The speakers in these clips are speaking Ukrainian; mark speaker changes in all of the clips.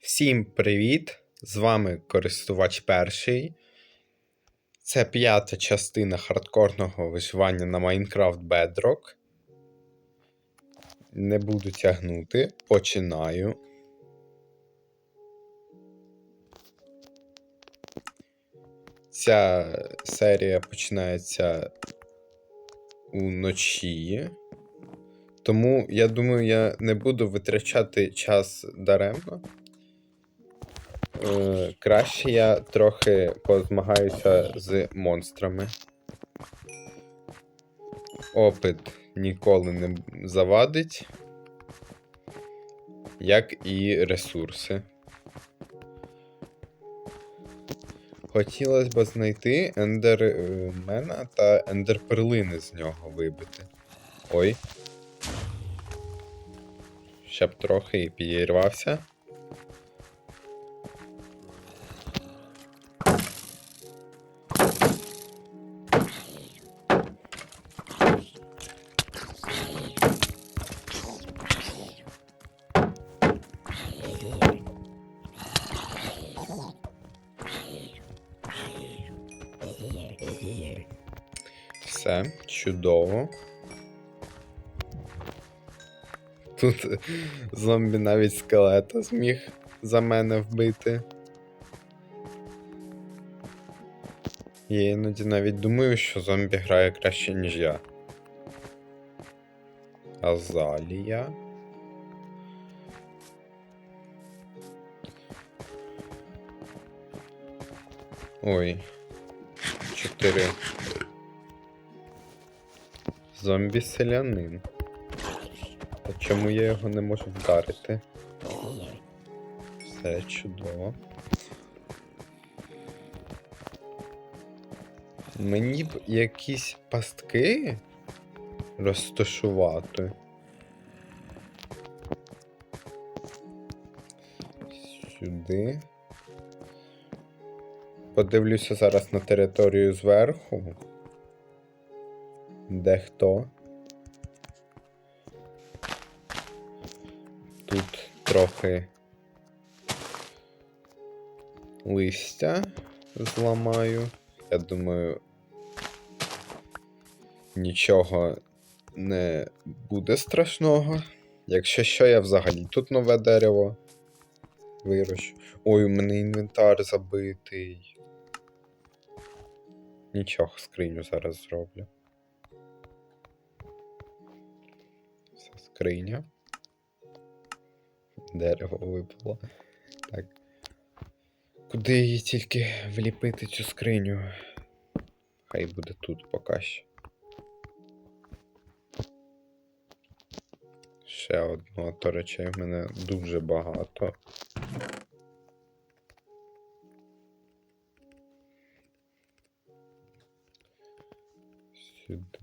Speaker 1: Всім привіт! З вами користувач перший. Це п'ята частина хардкорного виживання на Minecraft Bedrock. Не буду тягнути. Починаю. Ця серія починається уночі. Тому я думаю, я не буду витрачати час даремно. Е, краще я трохи позмагаюся з монстрами. Опит ніколи не завадить, як і ресурси. Хотілося б знайти ендермена та ендерперлини з нього вибити. Ой. Ще б трохи і підірвався. Все, чудово. Тут зомбі навіть скелета зміг за мене вбити. Я іноді навіть думаю, що зомбі грає краще, ніж я. Азалія. Ой. Чотири. Зомбі селянин. А чому я його не можу вдарити? Все чудово. Мені б якісь пастки розташувати. Сюди. Подивлюся зараз на територію зверху. Де хто? Тут трохи листя зламаю. Я думаю, нічого не буде страшного. Якщо що, я взагалі тут нове дерево вирощу. Ой, у мене інвентар забитий. Нічого, скриню зараз зроблю. Це скриня. Дерево випало. Так. Куди її тільки вліпити цю скриню? Хай буде тут поки що. Ще одну, а то речей в мене дуже багато.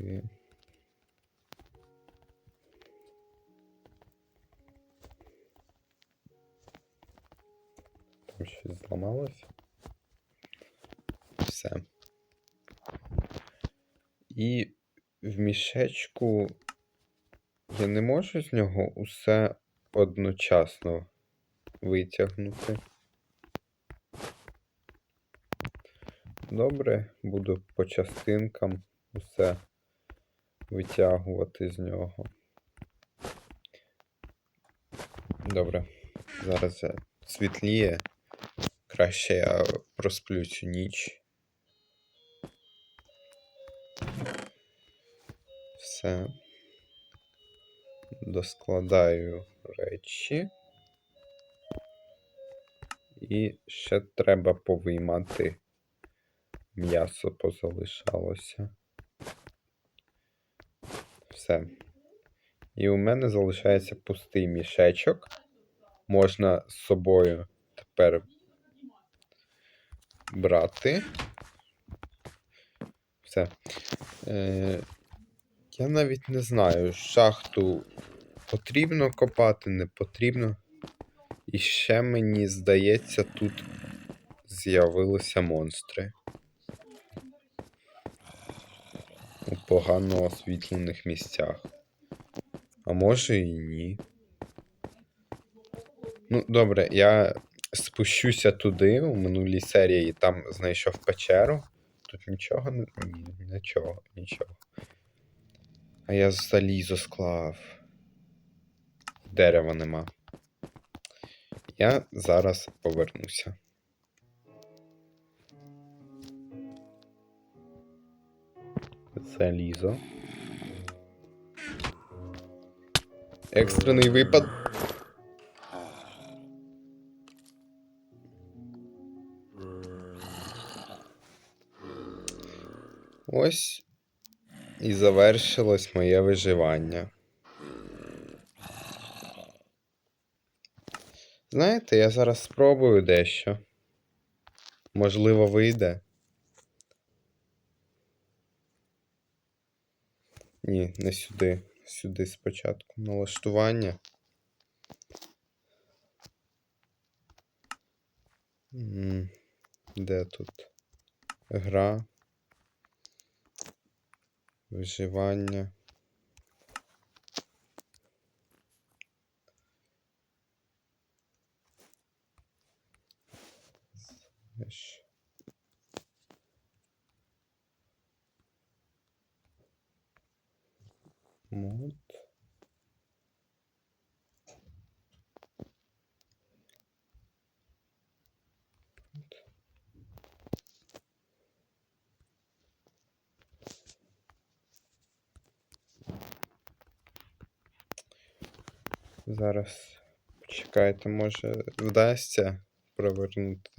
Speaker 1: Сюди. Там щось зламалось. Все. І в мішечку я не можу з нього усе одночасно витягнути. Добре, буду по частинкам усе витягувати з нього. Добре, зараз я світліє. Краще я просплю цю ніч. Все. Доскладаю речі. І ще треба повиймати м'ясо позалишалося. Все. І у мене залишається пустий мішечок. Можна з собою тепер брати. Все. Е, я навіть не знаю, шахту потрібно копати, не потрібно. І ще мені здається, тут з'явилися монстри. У погано освітлених місцях. А може і ні. Ну, добре, я спущуся туди у минулій серії, там знайшов печеру. Тут нічого не. Ні, нічого, нічого. А я залізо склав. Дерева нема. Я зараз повернуся. Залізо. Екстрений випад. Ось і завершилось моє виживання. Знаєте, я зараз спробую дещо. Можливо, вийде. Ні, не сюди. Сюди спочатку. Налаштування. Де тут? Гра. Виживання. Знаєш. Мод. Зараз почекайте, може вдасться провернути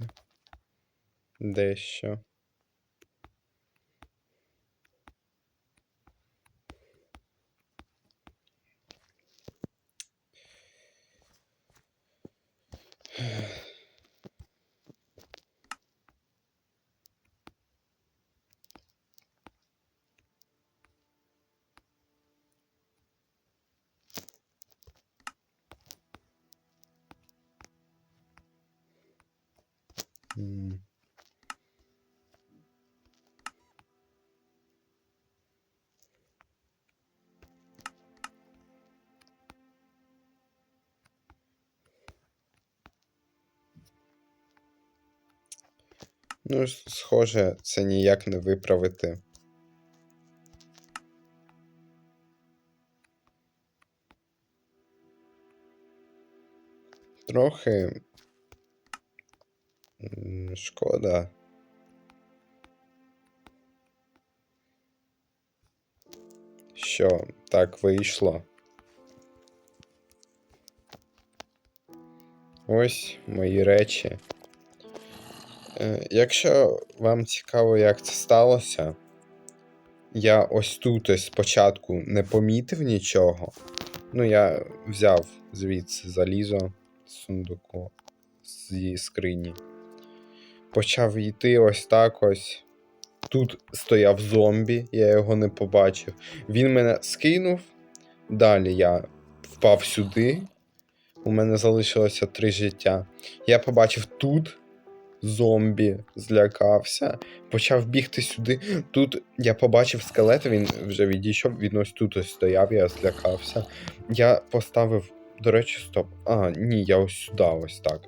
Speaker 1: дещо. Ну, схоже, це ніяк не виправити. Трохи шкода. Що так вийшло. Ось мої речі. Е, Якщо вам цікаво, як це сталося, я ось тут ось спочатку не помітив нічого. Ну, я взяв звідси залізо з сундуку з її скрині. Почав йти ось так ось. Тут стояв зомбі, я його не побачив. Він мене скинув. Далі я впав сюди. У мене залишилося три життя. Я побачив тут зомбі, злякався, почав бігти сюди. Тут я побачив скелет, він вже відійшов, він ось тут ось стояв, я злякався. Я поставив, до речі, стоп. А, ні, я ось сюди, ось так.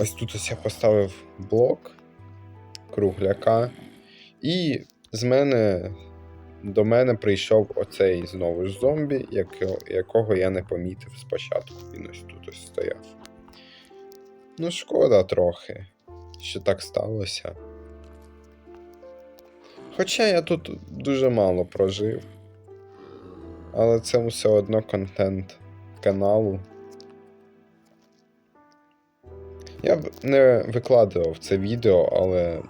Speaker 1: Ось тут ось я поставив блок кругляка. І з мене до мене прийшов оцей знову ж зомбі, якого, якого я не помітив спочатку. Він ось тут ось стояв. Ну, шкода трохи, що так сталося. Хоча я тут дуже мало прожив. Але це все одно контент каналу. Я б не викладував це відео, але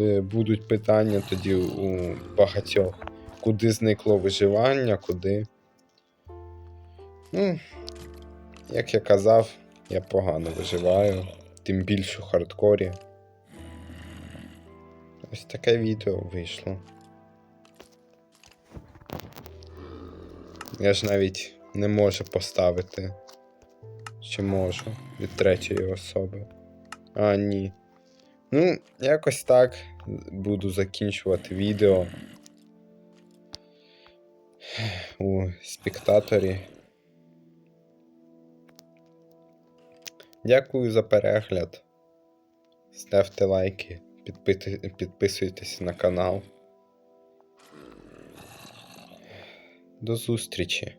Speaker 1: е, будуть питання тоді у багатьох, куди зникло виживання, куди. Ну, як я казав, я погано виживаю, тим більше у хардкорі. Ось таке відео вийшло. Я ж навіть не можу поставити. Чи можу від третьої особи. А, ні. Ну, якось так буду закінчувати відео у спектаторі. Дякую за перегляд. Ставте лайки, підписуйтесь на канал. До зустрічі!